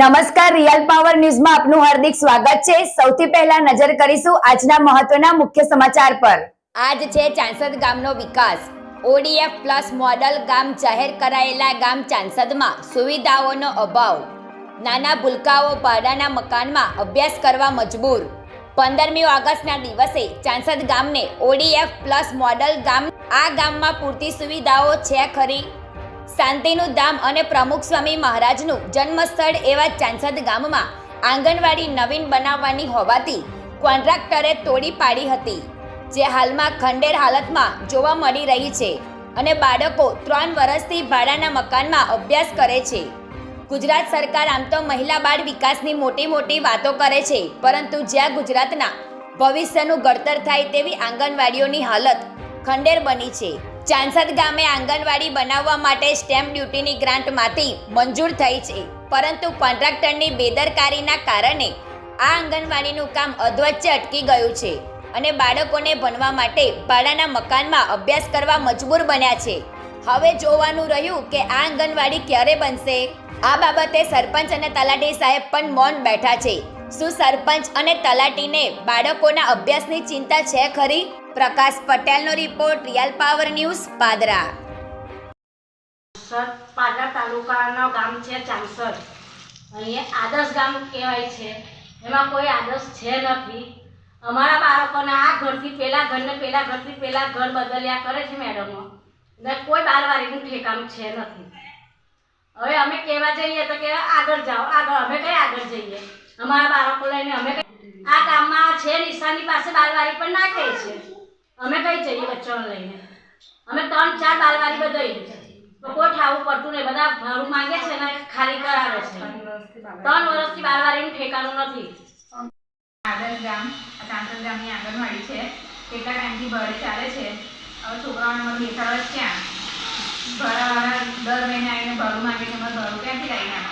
નમસ્કાર, real power ન્યૂઝમાં આપનું હાર્દિક સ્વાગત છે. સૌથી પહેલા નજર કરીશું આજના મહત્વના મુખ્ય સમાચાર પર. આજ છે ચાંસદ ગામનો વિકાસ. ઓડીએફ પ્લસ મોડલ ગામ જાહેર કરાયેલા ગામ ચાંસદમાં સુવિધાઓનો અભાવ. નાના ભૂલકાઓ ભાડાના મકાનમાં અભ્યાસ કરવા મજબૂર. પંદરમી ઓગસ્ટના દિવસે ચાંસદ ગામને ઓડીએફ પ્લસ મોડલ ગામ આ ગામમાં પૂરતી સુવિધાઓ છે ખરી? શાંતિનું ધામ અને પ્રમુખ સ્વામી મહારાજનું જન્મસ્થળ એવા ચાંસદ ગામમાં આંગણવાડી નવીન બનાવવાની હોવાથી કોન્ટ્રાક્ટરે તોડી પાડી હતી, જે હાલમાં ખંડેર હાલતમાં જોવા મળી રહી છે અને બાળકો ત્રણ વર્ષથી ભાડાના મકાનમાં અભ્યાસ કરે છે. ગુજરાત સરકાર આમ તો મહિલા બાળ વિકાસની મોટી મોટી વાતો કરે છે, પરંતુ જ્યાં ગુજરાતના ભવિષ્યનું ઘડતર થાય તેવી આંગણવાડીઓની હાલત ખંડેર બની છે. ચાંસદ ગામે આંગણવાડી બનાવવા માટે સ્ટેમ્પ ડ્યુટીની ગ્રાન્ટમાંથી મંજૂર થઈ છે. પરંતુ કોન્ટ્રાક્ટરની બેદરકારીના કારણે આ આંગણવાડીનું કામ અધવચ્ચે અટકી ગયું છે અને બાળકોને ભણવા માટે ભાડાના મકાનમાં અભ્યાસ કરવા મજબૂર બન્યા છે. હવે જોવાનું રહ્યું કે આ આંગણવાડી ક્યારે બનશે? આ બાબતે સરપંચ અને તલાટી સાહેબ પણ મૌન બેઠા છે. શું સરપંચ અને તલાટીને બાળકોના અભ્યાસની ચિંતા છે ખરી? પ્રકાશ પટેલનો report, Real Power News, Padra. Sir Padra તાલુકાનો ગામ છે ચાંસર. અહીંયા આદર્શ ગામ કહેવાય છે. એમાં કોઈ આદર્શ છે નથી. અમારા બાળકોને આ ઘરથી પેલા ઘરને પેલા ઘરથી પેલા ઘર બદલ્યા કરે છે મેડમો. ને કોઈ બારવારીનું ઠેકાણું છે નથી. હવે અમે કહેવા જઈએ તો કે આગળ જાઓ, આગળ, અમે કઈ આગળ જઈએ? અમારા બાળકો લઈને અમે આ ગામમાં છે નિશાની પાસે બાલવારી પણ ના કહે છે. અમે કઈ જઈએ બચ્ચાઓને લઈને? અમે ત્રણ, ચાર બાલવારી બધાઈ કોઈ ઠાવું પડતું નહીં. બધા ભાડું માંગે છે ને, ખાલી કરાવે છે. ત્રણ વર્ષથી બાલવાડીનું ઠેકાણું નથી. આગળ ગામ ચાંસદ ગામની આંગણવાડી છે. કેટલા ટાઈમથી ભરે ચાલે છે? હવે છોકરાઓને મને બેસાડવા ક્યાં? ભાડાવાળા દર મહિને આવીને ભાડું માંગે છે અમારે ભાડું ક્યાંથી લાવીને આપવું